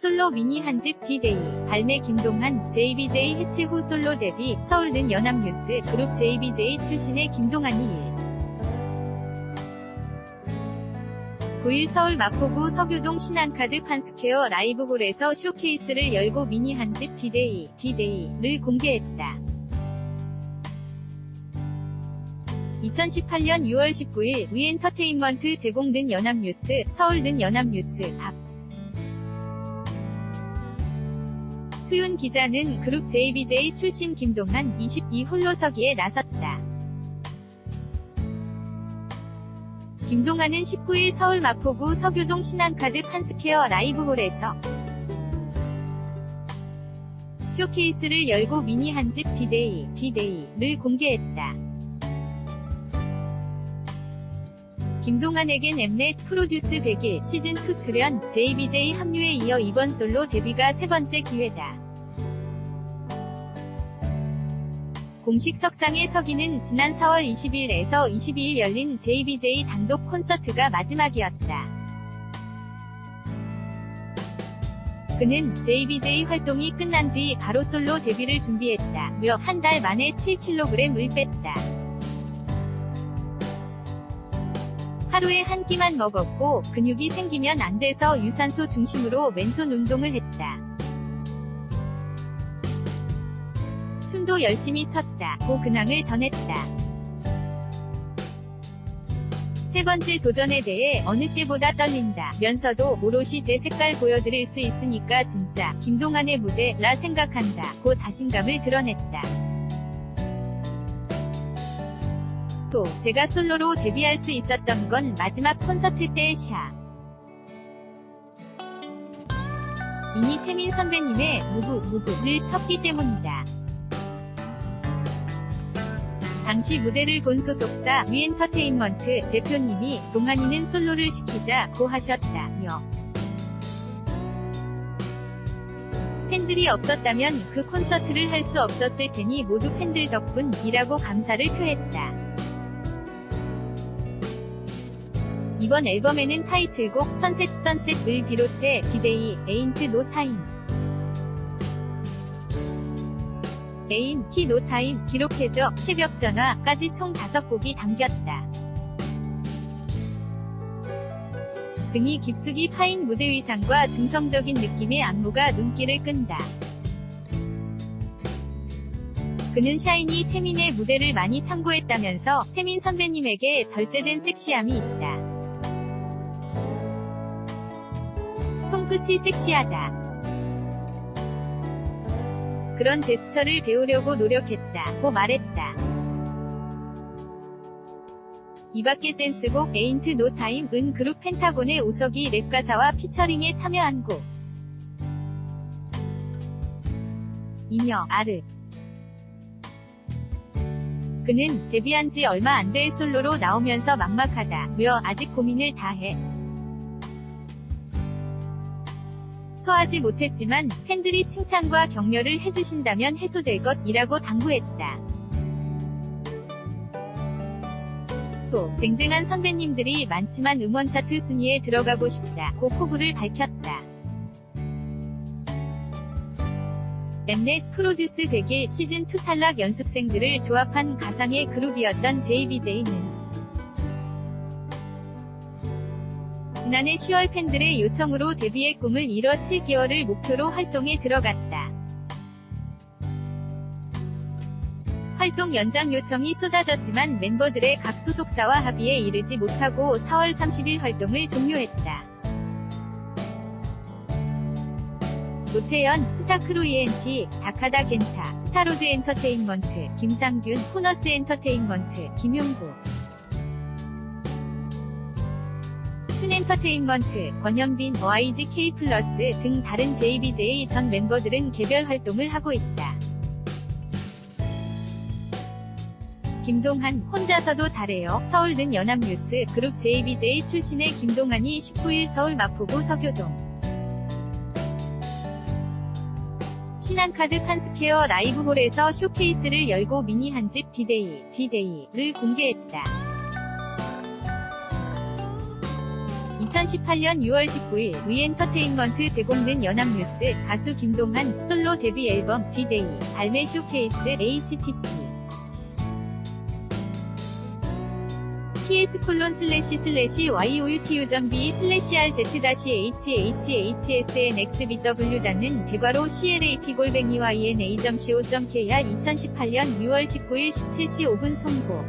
솔로 미니 한집 D-Day 발매 김동한 JBJ 해체 후 솔로 데뷔 서울는 연합뉴스 그룹 JBJ 출신의 김동한이 1. 9일 서울 마포구 서교동 신한카드 판스퀘어 라이브홀에서 쇼케이스를 열고 미니 한집 D-Day, D-Day를 공개했다. 2018년 6월 19일 위엔터테인먼트 제공된 연합뉴스 서울 는 연합뉴스 밥 수윤 기자는 그룹 JBJ 출신 김동한 22 홀로 서기에 나섰다. 김동한은 19일 서울 마포구 서교동 신한카드 판스퀘어 라이브홀에서 쇼케이스를 열고 미니 한집 D-Day, D-Day를 공개했다. 김동한에겐 엠넷 프로듀스 100일 시즌2 출연 JBJ 합류에 이어 이번 솔로 데뷔가 세 번째 기회다. 공식 석상에 서기는 지난 4월 20일에서 22일 열린 JBJ 단독 콘서트가 마지막이었다. 그는 JBJ 활동이 끝난 뒤 바로 솔로 데뷔를 준비했다. 며 한 달 만에 7kg을 뺐다. 하루에 한 끼만 먹었고 근육이 생기면 안 돼서 유산소 중심으로 맨손 운동을 했다. 춤도 열심히 췄다. 고 근황을 전했다. 세 번째 도전에 대해 어느 때보다 떨린다. 면서도 오롯이 제 색깔 보여드릴 수 있으니까 진짜 김동완의 무대라 생각한다. 고 자신감을 드러냈다. 또 제가 솔로로 데뷔할 수 있었던 건 마지막 콘서트 때의 샤. 이니 태민 선배님의 무브 무브를 쳤기 때문이다. 당시 무대를 본 소속사 위엔터테인먼트 대표님이 동한이는 솔로를 시키자 고 하셨다며. 팬들이 없었다면 그 콘서트를 할 수 없었을 테니 모두 팬들 덕분이라고 감사를 표했다. 이번 앨범에는 타이틀곡 선셋 선셋을 비롯해 디데이, 에인트 노타임, 에인, 티 노타임, 기록해줘, 새벽 전화까지 총 5곡이 담겼다. 등이 깊숙이 파인 무대 위상과 중성적인 느낌의 안무가 눈길을 끈다. 그는 샤이니 태민의 무대를 많이 참고했다면서 태민 선배님에게 절제된 섹시함이 있다. 손끝이 섹시하다. 그런 제스처를 배우려고 노력했다. 고 말했다. 이밖에 댄스곡 에인트 노 타임은 그룹 펜타곤의 우석이 랩 가사와 피처링에 참여한 곡. 이며 아르. 그는 데뷔한 지 얼마 안 될 솔로로 나오면서 막막하다. 며 아직 고민을 다 해. 소화하지 못했지만 팬들이 칭찬과 격려를 해주신다면 해소될 것이라고 당부했다. 또 쟁쟁한 선배님들이 많지만 음원 차트 순위에 들어가고 싶다. 고 포부를 밝혔다. 엠넷 프로듀스 100일 시즌2 탈락 연습생들을 조합한 가상의 그룹이었던 JBJ는 지난해 10월 팬들의 요청으로 데뷔의 꿈을 이뤄 7개월을 목표로 활동에 들어갔다. 활동 연장 요청이 쏟아졌지만 멤버들의 각 소속사와 합의에 이르지 못하고 4월 30일 활동을 종료했다. 노태현, 스타크루 ENT, 다카다 겐타, 스타로드 엔터테인먼트, 김상균, 호너스 엔터테인먼트, 김용구 춘엔터테인먼트, 권현빈, YG K 플러스 등 다른 JBJ 전 멤버들은 개별 활동을 하고 있다. 김동한, 혼자서도 잘해요. 서울는 연합뉴스, 그룹 JBJ 출신의 김동한이 19일 서울 마포구 서교동. 신한카드 판스퀘어 라이브홀에서 쇼케이스를 열고 미니 한집 D-Day, D-Day를 공개했다. 2018년 6월 19일 위엔터테인먼트 제공된 연합뉴스 가수 김동한 솔로 데뷔 앨범 D-Day 발매 쇼케이스 HTT ts 콜론 슬래시 슬래시 youtu.b 슬래시 rz 다시 hhhsnxbw 닫는 대괄호 clap 골뱅이와 ena.co.kr 2018년 6월 19일 17시 5분 송고